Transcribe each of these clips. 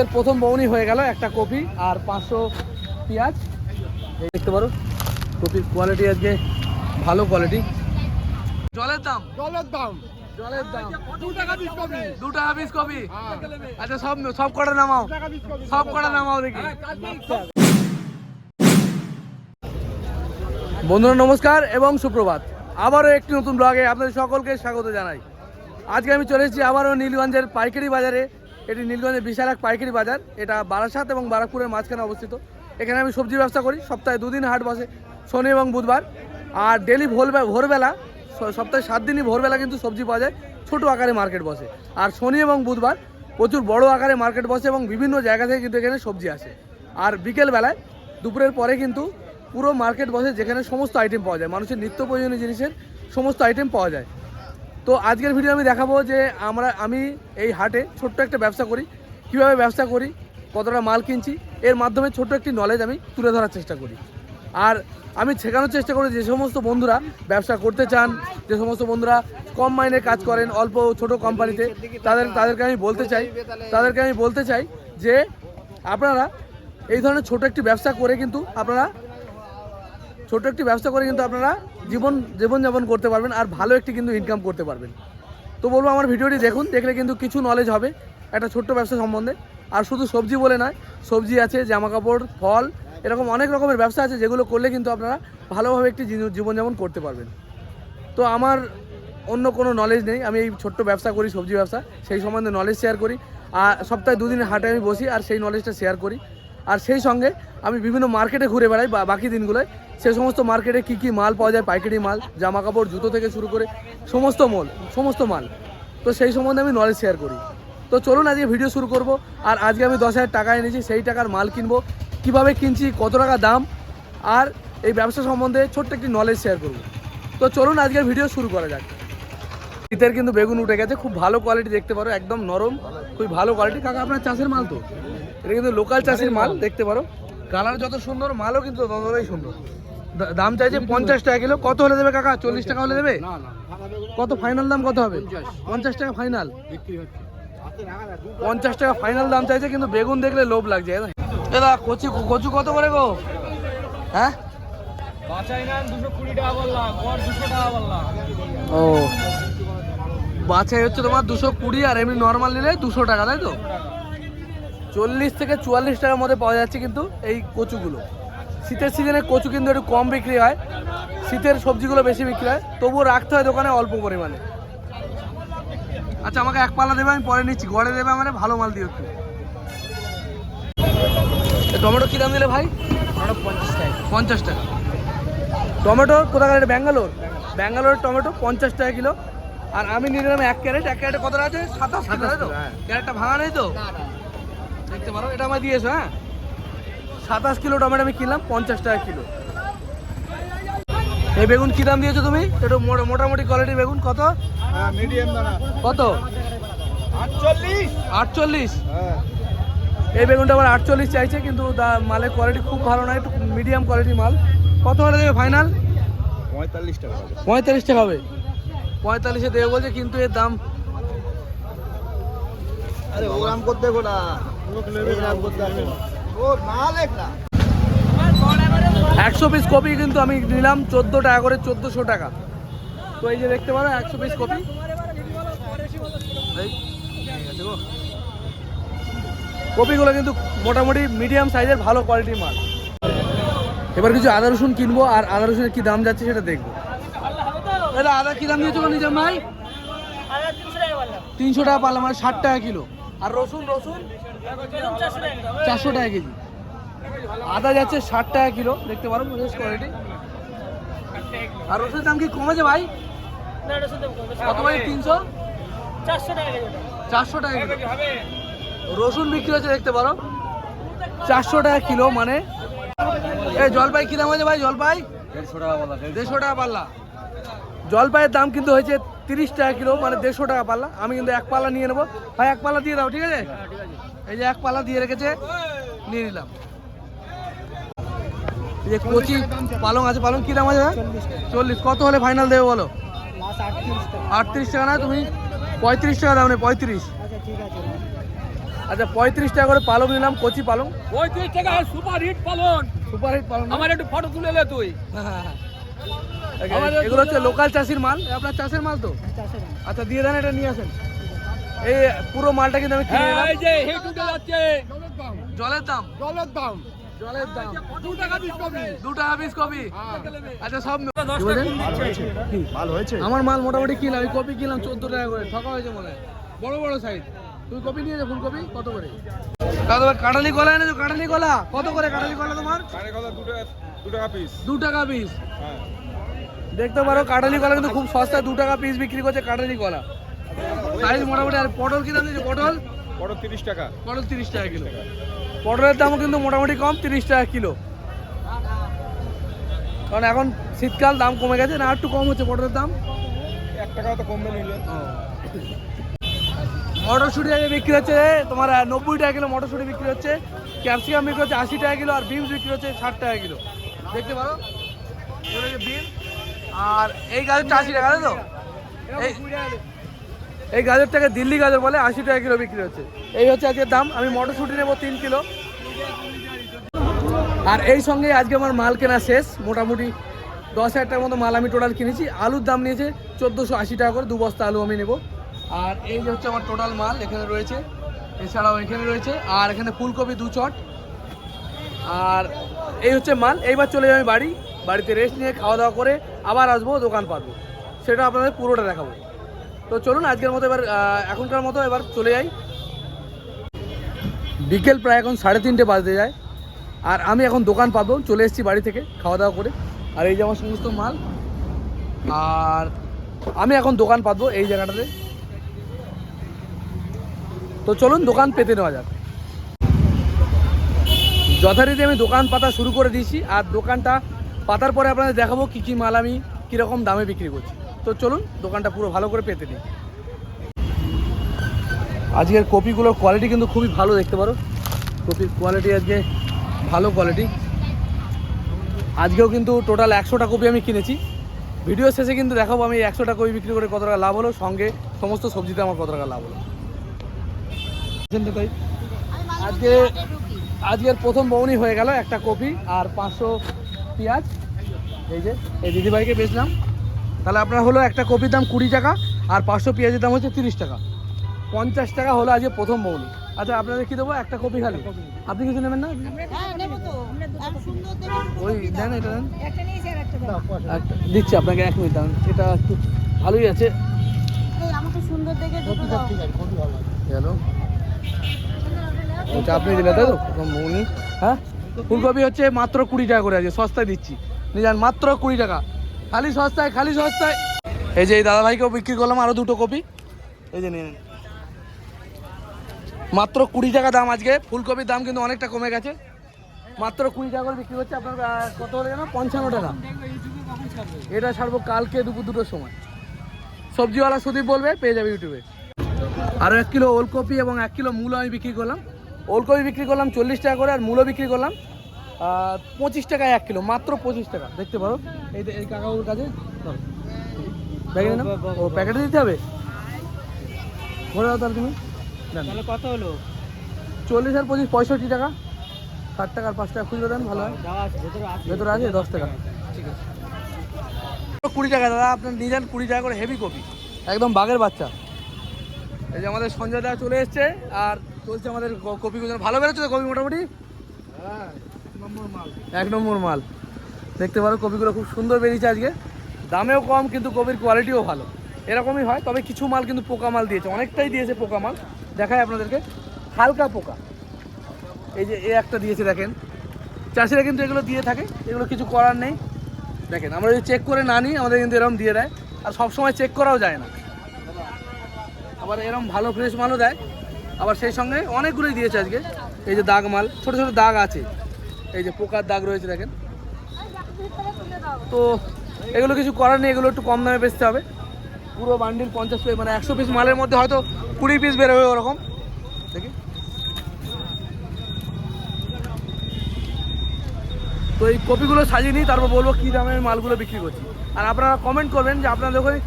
এর প্রথম বউনি হয়ে গেল একটা কপি আর পাঁচশো পেঁয়াজ। এই দেখতে পারো কপির কোয়ালিটি আজকে ভালো কোয়ালিটি জলের দাম? জলের দাম। জলের দাম। দু টাকা কপি। দু টাকা পিস কপি? হ্যাঁ। আচ্ছা সব সব কটা নামাও। সব কটা নামাও দেখি। বন্ধুরা নমস্কার এবং সুপ্রভাত। আবারও একটি নতুন ব্লগে আপনাদের সকলকে স্বাগত জানাই। আজকে আমি চলে এসেছি আবারও নীলগঞ্জের পাইকারি বাজারে। এটি নীলগঞ্জের বিশাল এক পাইকারি বাজার। এটা বারাসাত এবং বারাকপুরের মাঝখানে অবস্থিত। এখানে আমি সবজি ব্যবসা করি, সপ্তাহে দুদিন হাট বসে, শনি এবং বুধবার। আর ডেলি ভোর ভোরবেলা সপ্তাহে সাত দিনই ভোরবেলা কিন্তু সবজি পাওয়া যায়, ছোটো আকারে মার্কেট বসে। আর শনি এবং বুধবার প্রচুর বড় আকারে মার্কেট বসে এবং বিভিন্ন জায়গা থেকে কিন্তু এখানে সবজি আসে। আর বিকেলবেলায় দুপুরের পরে কিন্তু পুরো মার্কেট বসে যেখানে সমস্ত আইটেম পাওয়া যায়। মানুষের নিত্য প্রয়োজনীয় জিনিসের সমস্ত আইটেম পাওয়া যায়। তো আজকের ভিডিও আমি দেখাবো যে আমরা, আমি এই হাটে ছোট্ট একটা ব্যবসা করি। কীভাবে ব্যবসা করি, কতটা মাল কিনছি, এর মাধ্যমে ছোট্ট একটি নলেজ আমি তুলে ধরার চেষ্টা করি। আর আমি শেখানোর চেষ্টা করি যে সমস্ত বন্ধুরা ব্যবসা করতে চান, যে সমস্ত বন্ধুরা কম মাইনে কাজ করেন, অল্প ছোট কোম্পানিতে, তাদের, তাদেরকে আমি বলতে চাই, তাদেরকে আমি বলতে চাই যে আপনারা এই ধরনের ছোট একটি ব্যবসা করে কিন্তু আপনারা ছোট একটি ব্যবসা করে কিন্তু আপনারা জীবন, জীবনযাপন করতে পারবেন আর ভালো একটি কিন্তু ইনকাম করতে পারবেন। তো বলব আমার ভিডিওটি দেখুন, দেখলে কিন্তু কিছু নলেজ হবে একটা ছোট্ট ব্যবসা সম্বন্ধে। আর শুধু সবজি বলে নয়, সবজি আছে জামা কাপড় ফল, এরকম অনেক রকমের ব্যবসা আছে যেগুলো করলে কিন্তু আপনারা ভালোভাবে একটি জীবনযাপন করতে পারবেন। তো আমার অন্য কোনো নলেজ নেই, আমি এই ছোট্ট ব্যবসা করি, সবজি ব্যবসা, সেই সম্বন্ধে নলেজ শেয়ার করি। আর সপ্তাহে দুদিনের হাটে আমি বসি আর সেই নলেজটা শেয়ার করি। আর সেই সঙ্গে আমি বিভিন্ন মার্কেটে ঘুরে বেড়াই বা বাকি দিনগুলোয়। সে সমস্ত মার্কেটে কী কী মাল পাওয়া যায়, পাইকারি মাল জামা কাপড় জুতো থেকে শুরু করে সমস্ত মল, সমস্ত মাল। তো সেই সম্বন্ধে আমি নলেজ শেয়ার করি। তো চলুন আজকে ভিডিও শুরু করব। আর আজকে আমি দশ হাজার টাকা এনেছি, সেই টাকার মাল কিনবো। কীভাবে কিনছি, কত টাকা দাম? আর এই ব্যবসা সম্বন্ধে ছোট্ট একটি নলেজ শেয়ার করব। তো চলুন আজকের ভিডিও শুরু করা যাক। শীতের কিন্তু বেগুন উঠে গেছে, খুব ভালো কোয়ালিটি দেখতে পারো, একদম নরম, খুবই ভালো কোয়ালিটি কাকা, আপনার চাষের মাল তো? এটা কিন্তু লোকাল চাষের মাল, দেখতে পারো। কালার যত সুন্দর, মালও কিন্তু ততটাই সুন্দর। দাম চাইছে পঞ্চাশ টাকা কিলো। কত হলে দেবে কাকা? চল্লিশ টাকা হলে দেবে? কত ফাইনাল দাম কত হবে? পঞ্চাশ। টাকা ফাইনাল পঞ্চাশ টাকা ফাইনাল দাম চাইছে কিন্তু বেগুন দেখলে লোভ লাগছে। দাদা কচু কচু কত করে গো? হ্যাঁ? ও। বাছাই হচ্ছে তোমার দুশো কুড়ি আর এমনি নর্মাল নিলে দুশো টাকা তাই তো? চল্লিশ থেকে চুয়াল্লিশ টাকার মধ্যে পাওয়া যাচ্ছে কিন্তু এই কচুগুলো। শীতের সিজনে কচু কিন্তু একটু কম বিক্রি হয়। শীতের সবজিগুলো বেশি বিক্রি হয়। তবুও রাখতে হয় দোকানে অল্প পরিমাণে। আচ্ছা আমাকে এক পাল্লা দেবে আমি পরে নিচ্ছি। গড়ে দেবে মানে ভালো মাল দিও একটু। টমেটো কী দাম দিলে ভাই? পঞ্চাশ টাকা। পঞ্চাশ টাকা। টমেটো কোথাকার এটা? ব্যাঙ্গালোর? ব্যাঙ্গালোরের টমেটো পঞ্চাশ টাকা কিলো। আর আমি নিয়ে নিলাম এক ক্যারেট। এক ক্যারেটে কত আছে সাতাশ তাই তো? হ্যাঁ। ক্যারেটটা ভাঙা নেই তো? দেখতে পারো এটা আমায় দিয়েছ হ্যাঁ? সাতাশ কিলো টমেটো আমি কিনলাম পঞ্চাশ টাকা কিলো। এই বেগুন কী দাম দিয়েছ তুমি? একটু মোটা- মোটামুটি কোয়ালিটির বেগুন কত? হ্যাঁ মিডিয়াম দানা। কত? আটচল্লিশ। আটচল্লিশ? হ্যাঁ। এই বেগুনটা আবার আটচল্লিশ চাইছে কিন্তু দা- মালের কোয়ালিটি খুব ভালো নয় একটু মিডিয়াম কোয়ালিটির মাল। কত হলে দেবে ফাইনাল পঁয়তাল্লিশ টাকা হবে। পঁয়তাল্লিশ টাকা হবে। পঁয়তাল্লিশে দেবে বলছে কিন্তু এর দাম আরে ওরাম করতে না। একশো পিস কপি কিন্তু আমি নিলাম চোদ্দ টাকা করে চোদ্দোশো টাকা। তো এই যে দেখতে পারো একশো পিস কপি। কপিগুলো কিন্তু মোটামুটি মিডিয়াম সাইজের ভালো কোয়ালিটির মাল। এবার কিছু আদা রসুন কিনবো আর আদা রসুনের কি দাম যাচ্ছে সেটা দেখব। দাদা আদা কি দাম দিয়েছ নিজের ভাই তিনশো টাকা পারলাম মানে ষাট টাকা কিলো। আর রসুন রসুন? চারশো টাকা কেজি। আদা যাচ্ছে ষাট টাকা কিলো দেখতে পারো বেশ কোয়ালিটি আর রসুনের দাম কি কমেছে ভাই? কত ভাই তিনশো? চারশো টাকা কিলো রসুন বিক্রি হচ্ছে দেখতে পারো। চারশো টাকা কিলো মানে। এই জলপাই কি দাম আছে ভাই জলপাই? দেড়শো টাকা বলা দেড়শো। টাকা পাল্লা। জলপাইয়ের দাম কিন্তু হয়েছে তিরিশ টাকা কিলো মানে দেড়শো টাকা পাল্লা। আমি কিন্তু এক পাল্লা নিয়ে নেব। ভাই এক পাল্লা দিয়ে দাও ঠিক আছে। এই যে এক পালা দিয়ে রেখেছে নিয়ে নিলাম। এই যে কচি পালং আছে পালং কি দাম আছে চল্লিশ কত হলে ফাইনাল দেবে বলো? আটত্রিশ টাকা। না তুমি পঁয়ত্রিশ টাকা দাম নেই পঁয়ত্রিশ। আচ্ছা পঁয়ত্রিশ টাকা করে পালং নিলাম কচি পালং। পঁয়ত্রিশ টাকা সুপার হিট পালন সুপার হিট পালং আমার একটু ফটো তুলে নে তুই। হ্যাঁ, হ্যাঁ, হ্যাঁ। এগুলো হচ্ছে লোকাল চাষির মাল। আপনার চাষের মাল তো? আচ্ছা দিয়ে দেন এটা নিয়ে আসেন। এই পুরো মালটা কিন্তু আমি কিনে হ্যাঁ নিলাম। এই যে হিট উঠে যাচ্ছে। জলের দাম। জলের দাম। জলের দাম। দু টাকা বিশ কপি? দু টাকা পিস কপি। আচ্ছা সব টাকা? ভালো হয়েছে? কি? ভালো হয়েছে? আমার মাল মোটামুটি কিনলাম আমি কপি কিনলাম চোদ্দ টাকা করে ঠকা হয়েছে মনে হয়। বড় বড় সাইজ তুমি কপি নিয়েছো ফুলকপি কত করে? দাদা ভাই কাঁঠালি কলা এনেছো কাঁঠালি কলা কত করে কাঁঠালি কলা তোমার? দু টাকা পিস দেখতে পারো কাঁঠালি কলা কিন্তু খুব সস্তা দু টাকা পিস বিক্রি করছে কাঁঠালি কলা সাইজ মোটামুটি আর পটল কি দাম দিচ্ছে পটল? বড় তিরিশ টাকা। পটল তিরিশ টাকা কিলো। পটলের দামও কিন্তু মোটামুটি কম তিরিশ টাকা কিলো। কারণ এখন শীতকাল দাম কমে গেছে না একটু কম হচ্ছে পটলের দাম? এক টাকা তো কমবে নিলে। মটরশুঁটি আগে বিক্রি হচ্ছে তোমার নব্বই টাকা কিলো মটরশুঁটি বিক্রি হচ্ছে ক্যাপসিকাম বিক্রি হচ্ছে আশি টাকা কিলো আর বিনস বিক্রি হচ্ছে ষাট টাকা কিলো। দেখতে পারো? বিন আর এই গাজরটা আশি টাকা তাই তো? এই- এই গাজরটাকে দিল্লি গাজর বলে আশি টাকা কিলো বিক্রি হচ্ছে। এই হচ্ছে আজকের দাম, আমি মটরশুঁটি নেব তিন কিলো। আর এই সঙ্গে আজকে আমার মাল কেনা শেষ, মোটামুটি দশ হাজার টাকার মতো মাল আমি টোটাল কিনেছি। আলুর দাম নিয়েছে চোদ্দোশো আশি টাকা করে, দু বস্তা আলু আমি নেব। আর এই যে হচ্ছে আমার টোটাল মাল এখানে রয়েছে, এছাড়াও এখানে রয়েছে, আর এখানে ফুলকপি দু চট। আর এই হচ্ছে মাল, এইবার চলে আমি বাড়ি, বাড়িতে রেস্ট নিয়ে খাওয়া দাওয়া করে আবার আসব দোকান পাবো সেটা আপনাদের পুরোটা দেখাবো। তো চলুন, আজকের মতো এবার এখনকার মতো এবার চলে যাই। বিকেল প্রায় এখন সাড়ে তিনটে বাজতে যায়। আর আমি এখন দোকান পাবো, চলে এসেছি বাড়ি থেকে, খাওয়া দাওয়া করে। আর এই যে আমার সমস্ত মাল। আর আমি এখন দোকান পাবো এই জায়গাটাতে। তো চলুন, দোকান পেতে নেওয়া যাক। যথারীতি আমি দোকান পাতা শুরু করে দিয়েছি। আর দোকানটা পাতার পরে আপনাদের দেখাবো কী কী মাল আমি কীরকম দামে বিক্রি করছি। তো চলুন দোকানটা পুরো ভালো করে পেতে দিই। আজকের কপিগুলোর কোয়ালিটি কিন্তু খুবই ভালো দেখতে পারো। কপির কোয়ালিটি আজকে ভালো কোয়ালিটি আজকেও কিন্তু টোটাল একশোটা কপি আমি কিনেছি। ভিডিও শেষে কিন্তু দেখাবো আমি একশোটা কপি বিক্রি করে কত টাকা লাভ হলো, সঙ্গে সমস্ত সবজিতে আমার কত টাকা লাভ হলো। আজকে আজকের প্রথম বউনি হয়ে গেল একটা কপি আর পাঁচশো পেঁয়াজ। এই যে, এই দিদিভাইকে বেচলাম। তাহলে আপনার হলো একটা কপির দাম কুড়ি টাকা আর পাঁচশো পেঁয়াজের দাম হচ্ছে তিরিশ টাকা। পঞ্চাশ টাকা হলো আজকে প্রথম বউনি আচ্ছা আপনাদের কি দেবো? একটা কপি খালি। আপনি কিছু নেবেন না? ওই, দেন এটা, দেন। দিচ্ছি আপনাকে এক মিনিট দাম এটা একটু ভালোই আছে। ওটা আপনি হ্যাঁ? ফুলকপি হচ্ছে মাত্র কুড়ি টাকা করে আছে সস্তায় দিচ্ছি। নিয়ে যান, মাত্র কুড়ি টাকা। খালি সস্তায় খালি সস্তায়। এই যে এই দাদাভাইকেও বিক্রি করলাম আরও দুটো কপি। এই যে নিন। মাত্র কুড়ি টাকা দাম আজকে। ফুলকপির দাম কিন্তু অনেকটা কমে গেছে। মাত্র কুড়ি টাকা করে বিক্রি হচ্ছে। আপনার কত হলে যেন পঞ্চান্ন টাকা। এটা ছাড়বো কালকে দুপুর দুটোর সময়। সবজিওয়ালা সুদীপ বলবে, পেয়ে যাবে ইউটিউবে। আরও এক কিলো ওলকপি এবং এক কিলো মূলো আমি বিক্রি করলাম। ওলকপি বিক্রি করলাম চল্লিশ টাকা করে আর মূলো বিক্রি করলাম। পঁচিশ টাকায় এক কিলো মাত্র পঁচিশ টাকা। দেখতে পারো। এই এই কাকাগুলোর কাছে। প্যাকেটে নাও ও প্যাকেটে দিতে হবে? ভরে দাও তাহলে তুমি। কত হলো? চল্লিশ আর পঁচিশ পঁয়ষট্টি টাকা। ষাট টাকা আর পাঁচ টাকা খুচরো দেন ভালো হয়। ভেতরে আছে। দশ টাকা। ঠিক আছে। কুড়ি টাকা দাদা আপনার নিয়ে যান কুড়ি টাকা করে হেভি কপি একদম বাঘের বাচ্চা। এই যে আমাদের সঞ্জয় দা চলে এসছে আর চলছে আমাদের কপি ভালো বেরোচ্ছে তো কপি মোটামুটি? এক নম্বর মাল। দেখতে পারো কপিগুলো খুব সুন্দর বেরিয়েছে আজকে। দামেও কম, কিন্তু কপির কোয়ালিটিও ভালো। এরকমই হয়, তবে কিছু মাল কিন্তু পোকা মাল দিয়েছে। অনেকটাই দিয়েছে পোকা মাল দেখায় আপনাদেরকে। হালকা পোকা। এই যে এ একটা দিয়েছে, দেখেন। চাষিরা কিন্তু এগুলো দিয়ে থাকে। এগুলো কিছু করার নেই। দেখেন, আমরা যদি চেক করে না নিই, আমাদের কিন্তু এরকম দিয়ে দেয়। আর সব সময় চেক করাও যায় না। আবার এরকম ভালো ফ্রেশ মালও দেয়। আবার সেই সঙ্গে অনেকগুলোই দিয়েছে আজকে। এই যে দাগ মাল ছোটো ছোটো দাগ আছে। এই যে পোকার দাগ রয়েছে দেখেন। তো এগুলো কিছু করার নেই, এগুলো একটু কম দামে বেচতে হবে। পুরো বান্ডিল পঞ্চাশ পিস মানে একশো পিস মালের মধ্যে হয়তো কুড়ি পিস বেরোবে ওরকম। দেখি। তো এই কপিগুলো সাজিয়ে নিই, তারপর বলব কী দামে আমি মালগুলো বিক্রি করছি। আর আপনারা কমেন্ট করবেন যে আপনাদের ওখানে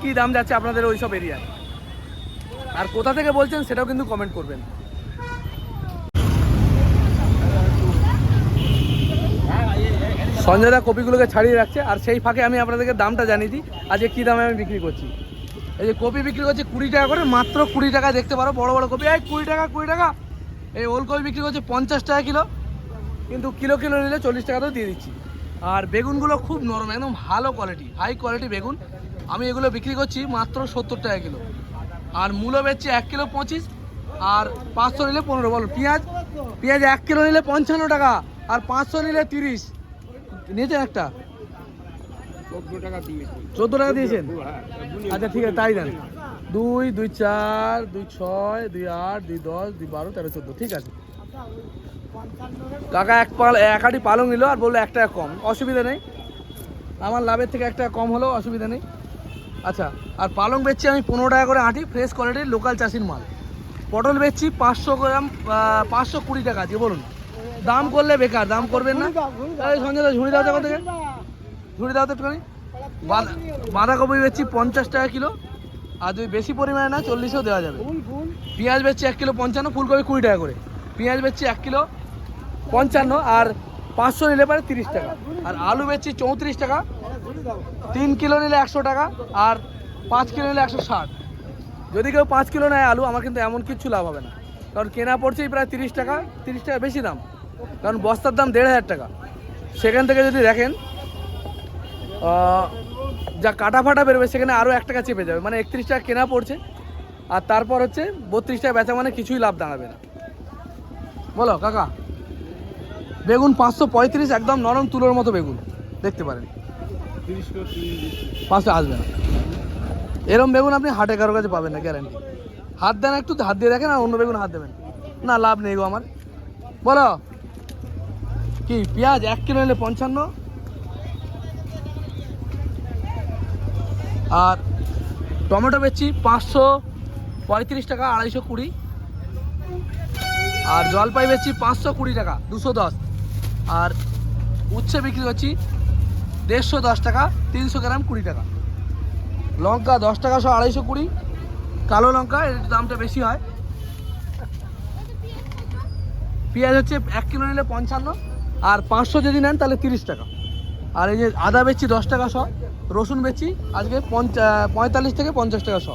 কী দাম যাচ্ছে আপনাদের ওই সব এরিয়ায় আর কোথা থেকে বলছেন সেটাও কিন্তু কমেন্ট করবেন। সঞ্জয় দা কপিগুলোকে ছাড়িয়ে রাখছে, আর সেই ফাঁকে আমি আপনাদেরকে দামটা জানিয়ে দিই। আজকে কী দামে আমি বিক্রি করছি? এই যে কপি বিক্রি করছে কুড়ি টাকা করে, মাত্র কুড়ি টাকা দেখতে পারো, বড় বড় কপি। এই কুড়ি টাকা কুড়ি টাকা। এই ওল কপি বিক্রি করছে পঞ্চাশ টাকা কিলো, কিন্তু কিলো কিলো নিলে চল্লিশ টাকা টাকাতেও দিয়ে দিচ্ছি। আর বেগুনগুলো খুব নরম, একদম ভালো কোয়ালিটি হাই কোয়ালিটি বেগুন। আমি এগুলো বিক্রি করছি মাত্র সত্তর টাকা কিলো। আর মূলো বেচছি এক কিলো পঁচিশ, আর পাঁচশো নিলে পনেরো। বলো, পেঁয়াজ পেঁয়াজ এক কিলো নিলে পঞ্চান্ন টাকা, আর পাঁচশো নিলে তিরিশ। নিয়েছেন একটা? চোদ্দ টাকা দিয়েছেন? হ্যাঁ আচ্ছা ঠিক আছে তাই দেন। দুই দুই চার দুই ছয় দুই আট দুই দশ দুই বারো তেরো চোদ্দ ঠিক আছে। কাকা এক পাল এক আটি পালং নিল আর বলল এক টাকা কম অসুবিধা নেই। আমার লাভের থেকে এক টাকা কম হলেও অসুবিধা নেই। আচ্ছা আর পালং বেচছি আমি পনেরো টাকা করে আঁটি ফ্রেশ কোয়ালিটির লোকাল চাষির মাল। পটল বেচছি পাঁচশো গ্রাম পাঁচশো কুড়ি টাকা দিয়ে বলুন। দাম করলে বেকার দাম করবেন না। সঞ্জয় দা ঝুড়ি দাও তো থেকে ঝুড়ি দাও তো একটুখানি। বাঁধা বাঁধাকপি বেচছি পঞ্চাশ টাকা কিলো আর যদি বেশি পরিমাণে না চল্লিশেও দেওয়া যাবে। পেঁয়াজ বেচছি এক কিলো পঞ্চান্ন ফুলকপি কুড়ি টাকা করে। পেঁয়াজ বেচছি এক কিলো পঞ্চান্ন আর পাঁচশো নিলে পারে তিরিশ টাকা। আর আলু বেচছি চৌত্রিশ টাকা। তিন কিলো নিলে একশো টাকা আর পাঁচ কিলো নিলে একশো ষাট। যদি কেউ পাঁচ কিলো নেয় আলু আমার কিন্তু এমন কিচ্ছু লাভ হবে না। কারণ কেনা পড়ছেই প্রায় তিরিশ টাকা তিরিশ টাকা বেশি দাম। কারণ বস্তার দাম দেড় হাজার টাকা। সেখান থেকে যদি দেখেন যা কাটা ফাটা বেরোবে, সেখানে আরও এক টাকা চেপে যাবে। মানে একত্রিশ টাকা কেনা পড়ছে, আর তারপর হচ্ছে বত্রিশ টাকা বেচা মানে কিছুই লাভ দাঁড়াবে না। বলো, কাকা? বেগুন পাঁচশো পঁয়ত্রিশ, একদম নরম তুলোর মতো বেগুন। দেখতে পারেন। পাঁচশো আসবে না। এরম বেগুন আপনি হাটে কারোর কাছে পাবেন না গ্যারান্টি হাত দেন একটু, হাত দিয়ে দেখেন আর অন্য বেগুন হাত দেবেন। না, লাভ নেই গো আমার। বলো। কি, পেঁয়াজ এক কিলো নিলে পঞ্চান্ন? আর টমেটো বেচছি পাঁচশো পঁয়ত্রিশ টাকা, আড়াইশো কুড়ি। আর জলপাই বেচছি পাঁচশো কুড়ি টাকা, দুশো দশ। আর উচ্ছে বিক্রি করছি দেড়শো দশ টাকা, তিনশো গ্রাম কুড়ি টাকা। লঙ্কা দশ টাকা সহ আড়াইশো কুড়ি। কালো লঙ্কা, এর দামটা বেশি হয়। পেঁয়াজ হচ্ছে এক কিলো নিলে পঞ্চান্ন। আর পাঁচশো যদি নেন তাহলে তিরিশ টাকা। আর এই যে আদা বেচছি দশ টাকা শ রসুন বেচছি আজকে পঞ্চা পঁয়তাল্লিশ থেকে পঞ্চাশ টাকা শ।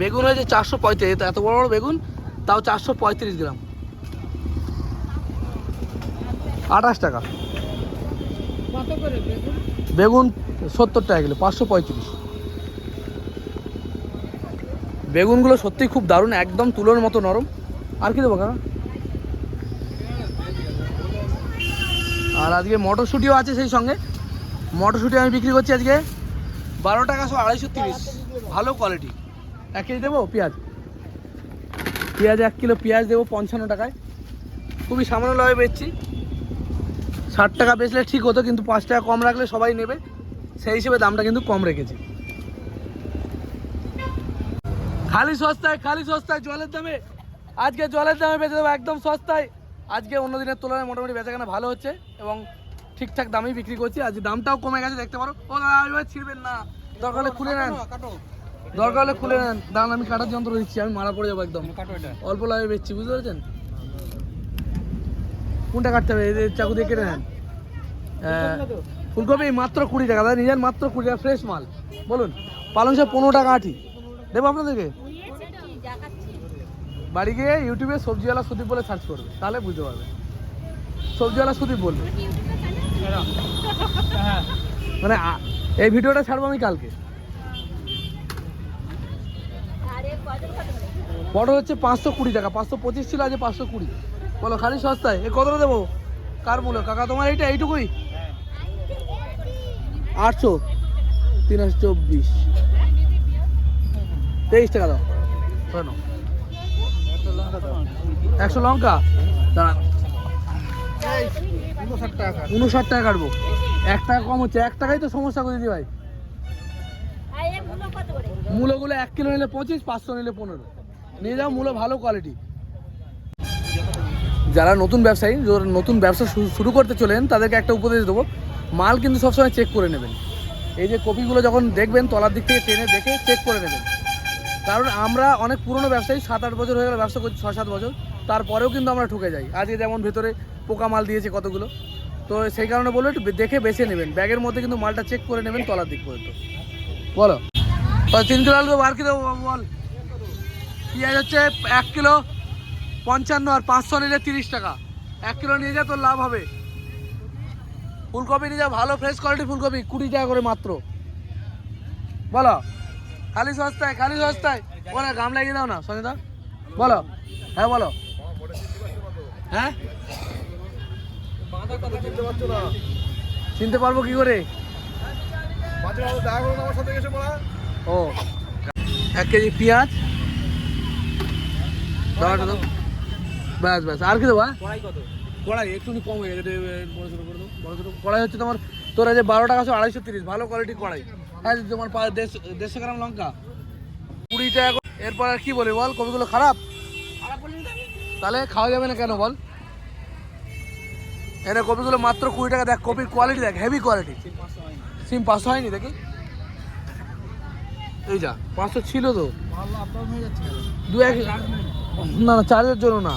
বেগুন হয়েছে চারশো পঁয়ত্রিশ এত বড় বড় বেগুন তাও চারশো পঁয়ত্রিশ গ্রাম। আঠাশ টাকা। বেগুন সত্তর টাকা কিলো পাঁচশো পঁয়ত্রিশ। বেগুনগুলো সত্যিই খুব দারুণ, একদম তুলোর মতো নরম। আর কি দেবো কাকা? আর আজকে মটরশুঁটিও আছে সেই সঙ্গে। মটরশুঁটি আমি বিক্রি করছি আজকে বারো টাকা সব আড়াইশো তিরিশ। ভালো কোয়ালিটি এক কেজি দেবো? পেঁয়াজ। পেঁয়াজ এক কিলো, পেঁয়াজ দেবো পঞ্চান্ন টাকায়। খুবই সামান্য লাভে বেচছি। ষাট টাকা বেচলে ঠিক হতো, কিন্তু পাঁচ টাকা কম রাখলে সবাই নেবে। সেই হিসেবে দামটা কিন্তু কম রেখেছি। খালি সস্তায় খালি সস্তায় জলের দামে। আজকে জলের দামে বেঁচে দেবো একদম সস্তায়। আজকে অন্য দিনের তুলনায় মোটামুটি বেচাকেনা ভালো হচ্ছে এবং ঠিকঠাক দামেই বিক্রি করছি। আজ দামটাও কমে গেছে দেখতে পারো। ও দাদা ছিড়বেন না। দরকার হলে খুলে নেন। দরকার হলে খুলে নেন। দাঁড়ান আমি কাটার যন্ত্র দিচ্ছি আমি মারা পড়ে যাব একদম। অল্প লাভে বেচছি বুঝতে পেরেছেন? কোনটা কাটতে হবে? যে চাকু দিয়ে কেটে নেন। ফুলকপি মাত্র কুড়ি টাকা। দাদা নিজের মাত্র কুড়ি টাকা ফ্রেশ মাল। বলুন পালং শাক পনেরো টাকা আটি। দেবো আপনাদেরকে? বাড়ি গিয়ে ইউটিউবে সবজিওয়ালা সুদীপ বলে সার্চ করবে, তাহলে বুঝতে পারবে। সবজিওয়ালা সুদীপ বলবে। মানে এই ভিডিওটা ছাড়বো আমি কালকে। পটল হচ্ছে পাঁচশো কুড়ি টাকা, পাঁচশো পঁচিশ ছিল আজ পাঁচশো কুড়ি। বলো, খালি সস্তায়? এ কতটা দেবো? কার মূল্য? কাকা, তোমার এইটা এইটুকুই? আটশো। তিন হাজার চব্বিশ। তেইশ টাকা দাও। কেন একশো লঙ্কা? উনষাট টাকা কাটবো। এক টাকা কম হচ্ছে। এক টাকাই তো সমস্যা করে দিদি ভাই। মূলগুলো এক কিলো নিলে পঁচিশ, পাঁচশো নিলে পনেরো। নিয়ে যাও, মূলো ভালো কোয়ালিটি যারা নতুন ব্যবসায়ী, যারা নতুন ব্যবসা শুরু করতে চলেন, তাদেরকে একটা উপদেশ দেবো। মাল কিন্তু সবসময় চেক করে নেবেন। এই যে কপিগুলো যখন দেখবেন, তলার দিক থেকে টেনে দেখে চেক করে নেবেন। কারণ আমরা অনেক পুরনো ব্যবসায়ী, সাত আট বছর হয়ে গেল ব্যবসা করছি ছ সাত বছর। তারপরেও কিন্তু আমরা ঠকে যাই। আজকে যেমন ভেতরে পোকা মাল দিয়েছে কতগুলো, তো সেই কারণে বলব একটু দেখে বেছে নেবেন। ব্যাগের মধ্যে কিন্তু মালটা চেক করে নেবেন তলার দিক পর্যন্ত। বলো। তিন কিলো আলু বার কিলো বল। পেঁয়াজ হচ্ছে এক কিলো পঞ্চান্ন আর পাঁচশো নিলে তিরিশ টাকা। এক কিলো নিয়ে যা, তোর লাভ হবে। ফুলকপি নিয়ে যা, ভালো ফ্রেশ কোয়ালিটি ফুলকপি, কুড়ি টাকা করে মাত্র। বলো। খালি সস্তায় খালি সস্তায়। বলো গাম লাগিয়ে দাও না সঞ্জয়দা বলো। হ্যাঁ বলো। হ্যাঁ? চিনতে পারছ না চিনতে পারব কি করে? ও। এক কেজি পেঁয়াজ। দাওয়াটা দাও। ব্যাস ব্যাস। আর কি দেবো হ্যাঁ? কড়াই একটু কম হয়ে গেছে বড় ছোটো করে দাও। বড় ছোটো কড়াই হচ্ছে তোমার তোর যে বারো টাকা আড়াইশো তিরিশ ভালো কোয়ালিটি কড়াই। তোমার দেড়শো গ্রাম লঙ্কা। কুড়ি টাকা। এরপর আর কি বলি বল? কপিগুলো খারাপ? তাহলে খাওয়া যাবে না কেন বল? এনে কপিগুলো মাত্র কুড়ি টাকা দেখ কপির কোয়ালিটি দেখ হেভি কোয়ালিটি সিম পাঁচশো হয়নি দেখি। এই যা পাঁচশো ছিল তো। দু এক না না চার্জের জন্য না।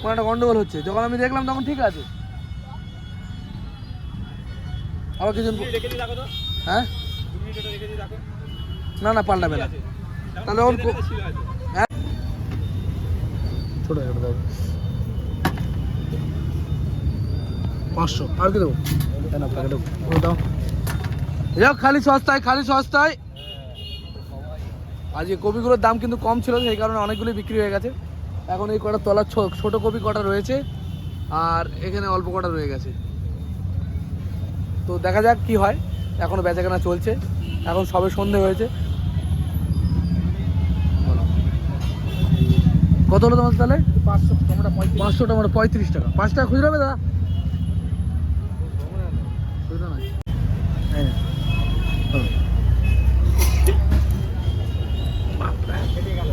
কোনো একটা গন্ডগোল হচ্ছে। যখন আমি দেখলাম তখন ঠিক আছে। আবার কিছু হ্যাঁ? না না পাল্টাবে না। তাহলে ওর হ্যাঁ? ছোট ছোট দাও। পাঁচশো। আর কি দেবো? এই প্যাকেটে দাও। যাও খালি সস্তায় খালি সস্তায়। আজকে কপিগুলোর দাম কিন্তু কম ছিল সেই কারণে অনেকগুলি বিক্রি হয়ে গেছে। এখন এই কটা তলার ছো- ছোট কপি কটা রয়েছে আর এখানে অল্প কটা রয়ে গেছে। তো দেখা যাক কি হয়। এখনও বেচাকেনা চলছে। এখন সবে সন্ধে হয়েছে। কত হলো তোমার তাহলে? পাঁচশো টমেটো পাঁচশো টমেটো পঁয়ত্রিশ টাকা। পাঁচ টাকা খুচরো হবে দাদা।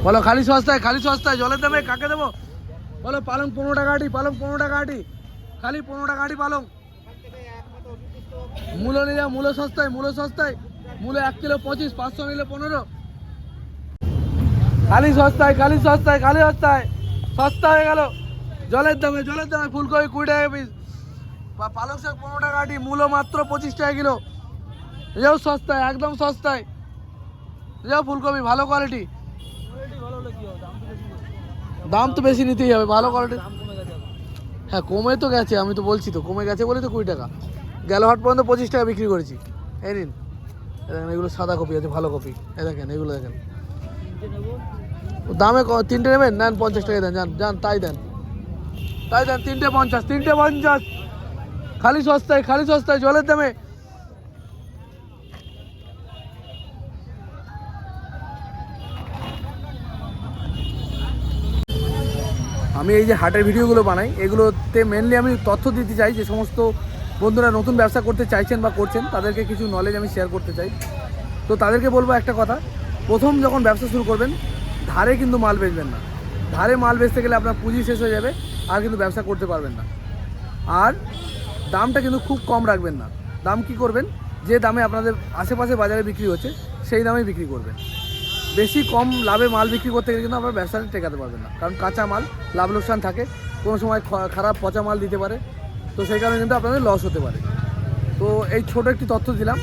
বলো খালি সস্তায় খালি সস্তায় জলের দামে কাকে দেবো? বলো পালং পনেরো টাকা আটি পালং পনেরো টাকা আটি। খালি পনেরো টাকা আটি পালং। মূলো যাও মূলো সস্তায় মূলো সস্তায়। মূলো এক কিলো পঁচিশ, পাঁচশো নিলে পনেরো। খালি সস্তায় খালি সস্তায় খালি সস্তায়। সস্তা হয়ে গেল। জলের দামে জলের দামে ফুলকপি কুড়ি টাকা পিস বা পালক শাক পনেরো টাকা আটি, মূলো মাত্র পঁচিশ টাকা কিলো। যাও সস্তায়, একদম সস্তায়। যাও ফুলকপি, ভালো কোয়ালিটি দাম তো বেশি নিতেই হবে, ভালো কোয়ালিটি হ্যাঁ কমে তো গেছে, আমি তো বলছি তো, কমে গেছে বলে তো কুড়ি টাকা। গেল হাট পর্যন্ত পঁচিশ টাকা বিক্রি করেছি। এই নিন। দেখেন, এগুলো সাদা কপি আছে, ভালো কপি। দেখেন, এগুলো দেখেন। দামে তিনটে নেবেন? নেন পঞ্চাশ টাকা দেন, যান যান, তাই দেন। তাই দেন, তিনটে পঞ্চাশ তিনটে পঞ্চাশ। খালি সস্তায় খালি সস্তায়, জলের দামে। আমি এই যে হাটের ভিডিওগুলো বানাই, এগুলোতে মেনলি আমি তথ্য দিতে চাই যে সমস্ত বন্ধুরা নতুন ব্যবসা করতে চাইছেন বা করছেন, তাদেরকে কিছু নলেজ আমি শেয়ার করতে চাই। তো তাদেরকে বলব একটা কথা, প্রথম যখন ব্যবসা শুরু করবেন, ধারে কিন্তু মাল বেচবেন না। ধারে মাল বেচতে গেলে আপনার পুঁজি শেষ হয়ে যাবে, আর কিন্তু ব্যবসা করতে পারবেন না। আর দামটা কিন্তু খুব কম রাখবেন না। দাম কি করবেন? যে দামে আপনাদের আশেপাশে বাজারে বিক্রি হচ্ছে, সেই দামেই বিক্রি করবেন। বেশি কম লাভে মাল বিক্রি করতে গেলে কিন্তু আপনার ব্যবসাটা টেকাতে পারবেন না। কারণ কাঁচা মাল, লাভ লোকসান থাকে। কোনো সময় খারাপ পচা মাল দিতে পারে তো সেই কারণে কিন্তু আপনাদের লস হতে পারে। তো এই ছোট একটি তথ্য দিলাম।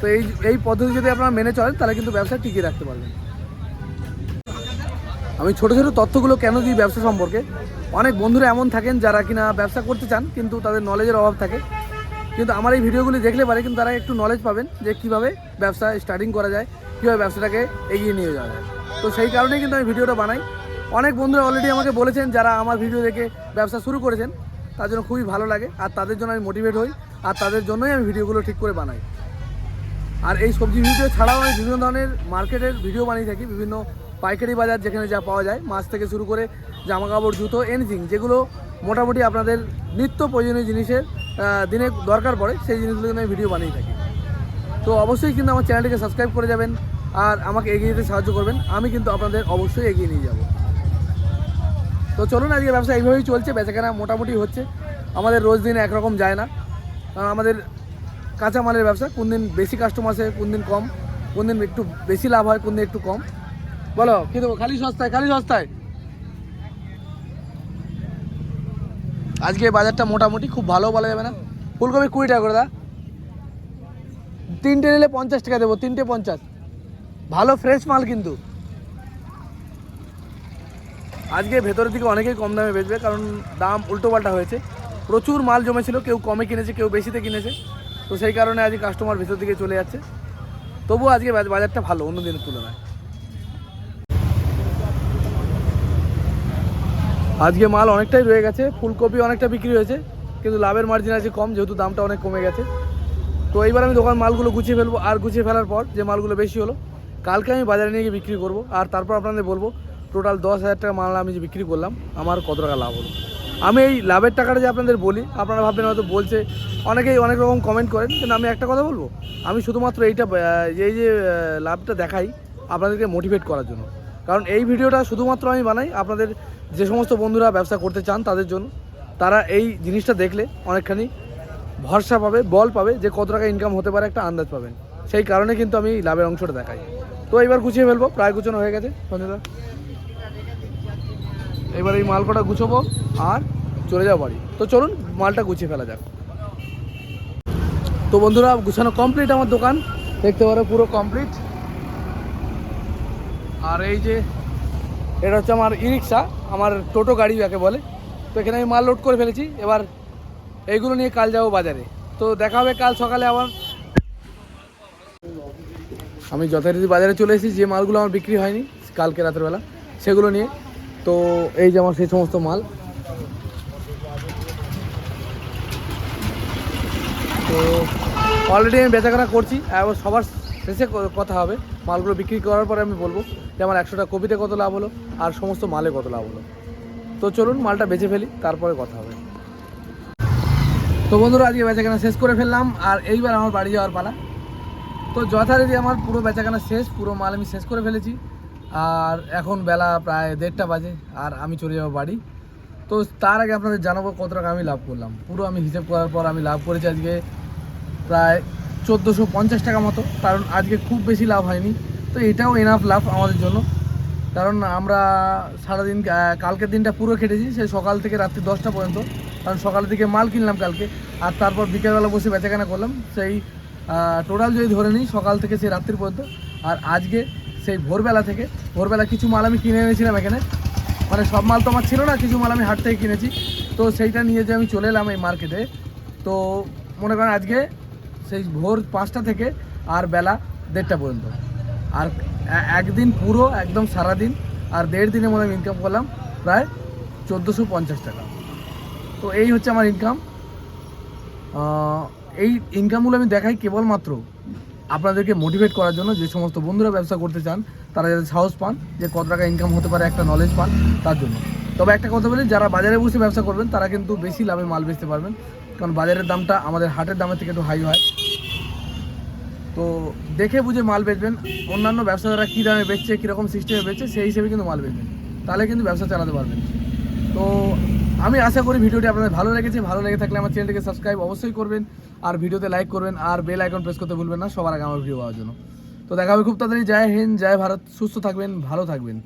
তো এই এই পদ্ধতি যদি আপনারা মেনে চলেন, তাহলে কিন্তু ব্যবসা টিকিয়ে রাখতে পারবেন। আমি ছোট ছোট তথ্যগুলো কেন দিই ব্যবসা সম্পর্কে? অনেক বন্ধুরা এমন থাকেন যারা কিনা ব্যবসা করতে চান, কিন্তু তাদের নলেজের অভাব থাকে। কিন্তু আমার এই ভিডিওগুলি দেখলে পারে, কিন্তু তারা একটু নলেজ পাবেন যে কীভাবে ব্যবসা স্টার্টিং করা যায়, কীভাবে ব্যবসাটাকে এগিয়ে নিয়ে যাওয়া যায়। তো সেই কারণেই কিন্তু আমি ভিডিওটা বানাই। অনেক বন্ধুরা অলরেডি আমাকে বলেছেন, যারা আমার ভিডিও দেখে ব্যবসা শুরু করেছেন তার জন্য খুবই ভালো লাগে। আর তাদের জন্য আমি মোটিভেট হই। আর তাদের জন্যই আমি ভিডিওগুলো ঠিক করে বানাই। আর এই সবজি ভিডিও ছাড়াও আমি বিভিন্ন ধরনের মার্কেটের ভিডিও বানিয়ে থাকি। বিভিন্ন পাইকারি বাজার যেখানে যা পাওয়া যায়। মাছ থেকে শুরু করে জামা কাপড় জুতো এনিথিং যেগুলো মোটামুটি আপনাদের নিত্য প্রয়োজনীয় জিনিসের দিনে দরকার পড়ে, সেই জিনিসগুলো আমি ভিডিও বানিয়ে থাকি। তো অবশ্যই কিন্তু আমার চ্যানেলটিকে সাবস্ক্রাইব করে যাবেন। আর আমাকে এগিয়ে যেতে সাহায্য করবেন। আমি কিন্তু আপনাদের অবশ্যই এগিয়ে নিয়ে যাব। তো চলুন আজকে ব্যবসা এইভাবেই চলছে, বেচাকেনা মোটামুটি হচ্ছে। আমাদের রোজ দিন একরকম যায় না। কারণ আমাদের কাঁচা মালের ব্যবসা, কোন দিন বেশি কাস্টমার আসে কোন দিন কম। কোন দিন একটু বেশি লাভ হয়, কোন দিন একটু কম। বলো, কী দেবো? খালি সস্তায় খালি সস্তায়। আজকে বাজারটা মোটামুটি খুব ভালো বলা যাবে না। ফুলকপি কুড়ি টাকা করে দা। তিনটে নিলে পঞ্চাশ টাকা দেবো, তিনটে পঞ্চাশ। ভালো ফ্রেশ মাল কিন্তু। আজকে ভেতরের দিকে অনেকেই কম দামে বেচবে, কারণ দাম উল্টোপাল্টা হয়েছে। প্রচুর মাল জমেছিল, কেউ কমে কিনেছে, কেউ বেশিতে কিনেছে। তো সেই কারণে আজকে কাস্টমার ভেতর দিকে চলে যাচ্ছে। তবুও আজকে বাজারটা ভালো, অন্য দিনের তুলনায়। আজকে মাল অনেকটাই রয়ে গেছে, ফুলকপি অনেকটা বিক্রি হয়েছে, কিন্তু লাভের মার্জিন আছে কম, যেহেতু দামটা অনেক কমে গেছে। তো এইবার আমি দোকান মালগুলো গুছিয়ে ফেলব, আর গুছিয়ে ফেলার পর যে মালগুলো বেশি হলো, কালকে আমি বাজারে নিয়ে গিয়ে বিক্রি করব, আর তারপর আপনাদের বলব টোটাল দশ হাজার টাকা মাল আমি যে বিক্রি করলাম, আমার কত টাকা লাভ হলো? আমি এই লাভের টাকাটা যে আপনাদের বলি, আপনারা ভাববেন হয়তো বলছে, অনেকেই অনেক রকম কমেন্ট করেন, কিন্তু আমি একটা কথা বলব। আমি শুধুমাত্র এইটা এই যে লাভটা দেখাই আপনাদেরকে মোটিভেট করার জন্য। কারণ এই ভিডিওটা শুধুমাত্র আমি বানাই আপনাদের যে সমস্ত বন্ধুরা ব্যবসা করতে চান তাদের জন্য। তারা এই জিনিসটা দেখলে অনেকখানি ভরসা পাবে, বল পাবে যে কত টাকা ইনকাম হতে পারে, একটা আন্দাজ পাবেন। সেই কারণে কিন্তু আমি লাভের অংশটা দেখাই। তো এবার গুছিয়ে ফেলব, প্রায় গুছানো হয়ে গেছে। সঞ্জয়দা এবার এই মাল কটা গুছোবো আর চলে যাব বাড়ি। তো চলুন, মালটা গুছিয়ে ফেলা যাক। তো বন্ধুরা, গুছানো কমপ্লিট আমার দোকান। দেখতে পারো পুরো কমপ্লিট আর এই যে, এটা হচ্ছে আমার ই রিক্সা আমার টোটো গাড়ি যাকে বলে। তো এখানে আমি মাল লোড করে ফেলেছি। এবার এইগুলো নিয়ে কাল যাব বাজারে। তো দেখা হবে কাল সকালে আবার। আমি যথারীতি বাজারে চলে এসেছি। যে মালগুলো আমার বিক্রি হয়নি কালকে রাতের বেলা, সেগুলো নিয়ে। তো এই যে আমার সেই সমস্ত মাল। তো অলরেডি আমি বেচাকেনা করছি এবার সবার শেষে কথা হবে। মালগুলো বিক্রি করার পরে আমি বলব যে আমার একশোটা কপিতে কত লাভ হলো, আর সমস্ত মালে কত লাভ হলো। তো চলুন, মালটা বেচে ফেলি, তারপরে কথা হবে। তো বন্ধুরা, আজকে বেচাকেনা শেষ করে ফেললাম, আর এইবার আমার বাড়ি যাওয়ার পালা। তো যথারীতি আমার পুরো বেচাকেনা শেষ, পুরো মাল আমি শেষ করে ফেলেছি। আর এখন বেলা প্রায় দেড়টা বাজে আর আমি চলে যাব বাড়ি। তো তার আগে আপনাদের জানাব কত টাকা আমি লাভ করলাম। পুরো আমি হিসেব করার পর আমি লাভ করেছি আজকে প্রায় চোদ্দোশো পঞ্চাশ টাকা মতো, কারণ আজকে খুব বেশি লাভ হয়নি। তো এটাও এনাফ লাভ আমাদের জন্য। কারণ আমরা সারাদিন কালকের দিনটা পুরো খেটেছি সেই সকাল থেকে রাত্রি দশটা পর্যন্ত। কারণ সকালের দিকে মাল কিনলাম কালকে, আর তারপর বিকেলবেলা বসে বেচাকেনা করলাম। সেই টোটাল যদি ধরে নিই, সকাল থেকে সেই রাত্রির পর্যন্ত। আর আজকে সেই ভোরবেলা থেকে। ভোরবেলা কিছু মাল আমি কিনে এনেছিলাম এখানে। মানে সব মাল তো আমার ছিল না, কিছু মাল আমি হাট থেকে কিনেছি। তো সেইটা নিয়ে যে আমি চলে এলাম এই মার্কেটে তো মনে করেন আজকে সেই ভোর পাঁচটা থেকে আর বেলা দেড়টা পর্যন্ত। আর একদিন পুরো একদম সারাদিন আর দেড় দিনের মধ্যে আমি ইনকাম করলাম প্রায় চোদ্দোশো পঞ্চাশ টাকা। তো এই হচ্ছে আমার ইনকাম এই ইনকামগুলো আমি দেখাই কেবলমাত্র। আপনাদেরকে মোটিভেট করার জন্য যে সমস্ত বন্ধুরা ব্যবসা করতে চান, তারা যাতে সাহস পান যে কত টাকা ইনকাম হতে পারে, একটা নলেজ পান, তার জন্য। তবে একটা কথা বলি, যারা বাজারে বসে ব্যবসা করবেন, তারা কিন্তু বেশি লাভে মাল বেচতে পারবেন। কারণ বাজারের দামটা আমাদের হাটের দামের থেকে একটু হাই হয়। তো দেখে বুঝে মাল বেচবেন। অন্যান্য ব্যবসাদাররা কী দামে বেচছে, কীরকম সিস্টেমে বেচছে, সেই হিসেবে কিন্তু মাল বেচবেন। তাহলে কিন্তু ব্যবসা চালাতে পারবেন। তো আমি আশা করি ভিডিওটি আপনাদের ভালো লেগেছে। ভালো লেগে থাকলে আমার চ্যানেলটিকে সাবস্ক্রাইব অবশ্যই করবেন আর ভিডিওতে লাইক করবেন আর বেল আইকন প্রেস করতে ভুলবেন না। সবার আগে আমার ভিডিও পাওয়ার জন্য। তো দেখা হবে খুব তাড়াতাড়ি। জয় হিন্দ, জয় ভারত। সুস্থ থাকবেন, ভালো থাকবেন।